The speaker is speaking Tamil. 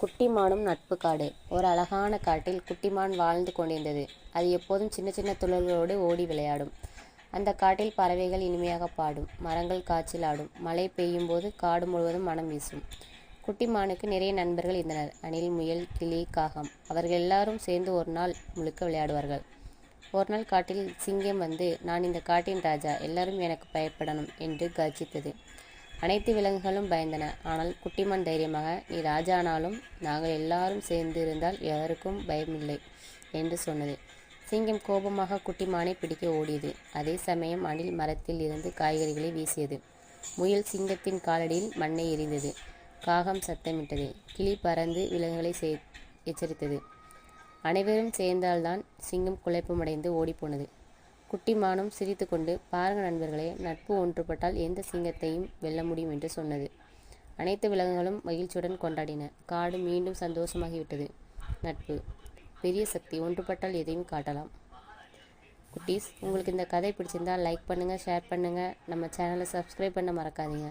குட்டிமானும் நட்பு காடு. ஒரு அழகான காட்டில் குட்டிமான் வாழ்ந்து கொண்டிருந்தது. அது எப்போதும் சின்ன சின்ன துளர்களோடு ஓடி விளையாடும். அந்த காட்டில் பறவைகள் இனிமையாக பாடும். மரங்கள் காய்ச்சல் ஆடும். மழை பெய்யும் போது காடு முழுவதும் மனம் வீசும். குட்டிமானுக்கு நிறைய நண்பர்கள் இருந்தனர். அணில் முயல் கிளி காகம். அவர்கள் எல்லாரும் சேர்ந்து ஒரு நாள் முழுக்க விளையாடுவார்கள். ஒரு நாள் காட்டில் சிங்கம் வந்து நான் இந்த காட்டின் ராஜா. எல்லாரும் எனக்கு பயப்படணும் என்று கர்ஜித்தது. அனைத்து விலங்குகளும் பயந்தன. ஆனால் குட்டிமான் தைரியமாக நீ ராஜானாலும் நாங்கள் எல்லாரும் சேர்ந்து இருந்தால் யாருக்கும் பயமில்லை என்று சொன்னது. சிங்கம் கோபமாக குட்டிமானை பிடிக்க ஓடியது. அதே சமயம் அணில் மரத்தில் இருந்து காய்கறிகளை வீசியது. முயல் சிங்கத்தின் காலடியில் மண்ணை எரிந்தது காகம் சத்தமிட்டது. கிளி பறந்து விலங்குகளை சே எச்சரித்தது. அனைவரும் சேர்ந்தால்தான் சிங்கம் குழப்பமடைந்து ஓடிப்போனது. குட்டி மானம் சிரித்துக்கொண்டு பாருங்க நண்பர்களே நட்பு ஒன்றுபட்டால் எந்த சிங்கத்தையும் வெல்ல முடியும் என்று சொன்னது. அனைத்து விலங்குகளும் மகிழ்ச்சியுடன் கொண்டாடின. காடு மீண்டும் சந்தோஷமாகிவிட்டது. நட்பு. பெரிய சக்தி ஒன்றுபட்டால் எதையும் காட்டலாம். குட்டீஸ் உங்களுக்கு இந்த கதை பிடிச்சிருந்தா லைக் பண்ணுங்கள் ஷேர் பண்ணுங்கள் நம்ம சேனலை சப்ஸ்கிரைப் பண்ண மறக்காதீங்க.